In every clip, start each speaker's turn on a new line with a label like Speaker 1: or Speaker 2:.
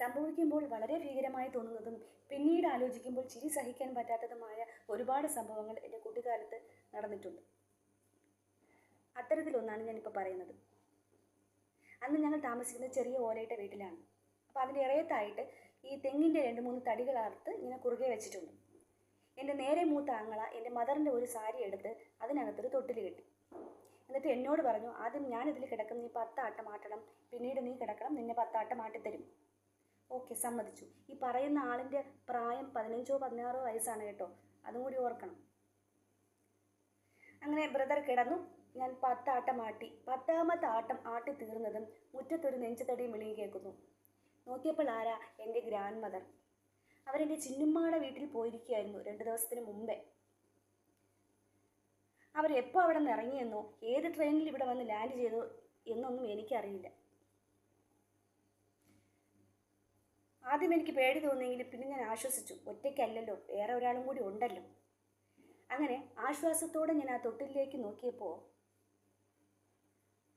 Speaker 1: സംഭവിക്കുമ്പോൾ വളരെ ഭീകരമായി തോന്നുന്നതും പിന്നീട് ആലോചിക്കുമ്പോൾ ചിരി സഹിക്കാൻ പറ്റാത്തതുമായ ഒരുപാട് സംഭവങ്ങൾ എന്റെ കുട്ടിക്കാലത്ത് നടന്നിട്ടുണ്ട്. അത്തരത്തിലൊന്നാണ് ഞാനിപ്പോൾ പറയുന്നത്. അന്ന് ഞങ്ങൾ താമസിക്കുന്ന ചെറിയ ഓലയിട്ട വീട്ടിലാണ്. അപ്പോൾ അതിന്റെ ഇറയത്തായിട്ട് ഈ തെങ്ങിന്റെ രണ്ട് മൂന്ന് തടികൾ അറുത്ത് ഇങ്ങനെ കുറുകെ വെച്ചിട്ടുണ്ട്. എന്റെ നേരെ മൂത്ത ആങ്ങള എന്റെ മദറിന്റെ ഒരു സാരി എടുത്ത് അതിനകത്തൊരു തൊട്ടിൽ കെട്ടി. എന്നിട്ട് എന്നോട് പറഞ്ഞു ആദ്യം ഞാനിതിൽ കിടക്കും നീ പത്താട്ടം ആട്ടണം പിന്നീട് നീ കിടക്കണം നിന്നെ പത്താട്ടം ആട്ടിത്തരും. ഓക്കെ സമ്മതിച്ചു. ഈ പറയുന്ന ആളിന്റെ പ്രായം പതിനഞ്ചോ പതിനാറോ വയസ്സാണ് കേട്ടോ. അതും കൂടി ഓർക്കണം. അങ്ങനെ ബ്രദർ കിടന്നു. ഞാൻ പത്താട്ടം ആട്ടി. പത്താമത്തെ ആട്ടം ആട്ടി തീർന്നതും മുറ്റത്തൊരു നെഞ്ചുതടിയും വിളിയും കേൾക്കുന്നു. നോക്കിയപ്പോൾ ആരാ? എന്റെ ഗ്രാൻഡ് മദർ. അവരെന്റെ ചിന്നുമ്മയുടെ വീട്ടിൽ പോയിരിക്കുകയായിരുന്നു രണ്ട് ദിവസത്തിന് മുമ്പേ. അവരെപ്പോൾ അവിടെ നിന്ന് ഇറങ്ങിയെന്നോ ഏത് ട്രെയിനിൽ ഇവിടെ വന്ന് ലാൻഡ് ചെയ്തോ എന്നൊന്നും എനിക്കറിയില്ല. ആദ്യം എനിക്ക് പേടി തോന്നിയെങ്കിലും പിന്നെ ഞാൻ ആശ്വസിച്ചു. ഒറ്റയ്ക്കല്ലല്ലോ വേറെ ഒരാളും കൂടി ഉണ്ടല്ലോ. അങ്ങനെ ആശ്വാസത്തോടെ ഞാൻ ആ തൊട്ടിലേക്ക് നോക്കിയപ്പോൾ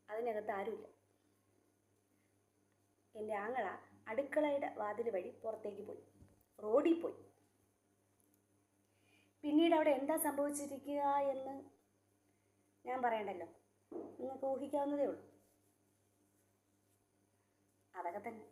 Speaker 1: അതിനകത്ത് ആരുമില്ല. എന്റെ ആങ്ങള അടുക്കളയുടെ വാതിൽ വഴി പുറത്തേക്ക് പോയി. റോഡിൽ പോയി. പിന്നീട് അവിടെ എന്താ സംഭവിച്ചിരിക്കുക എന്ന് ഞാൻ പറയണ്ടല്ലോ. നിങ്ങൾക്ക് ഊഹിക്കാവുന്നതേ ഉള്ളൂ. അതൊക്കെ തന്നെ.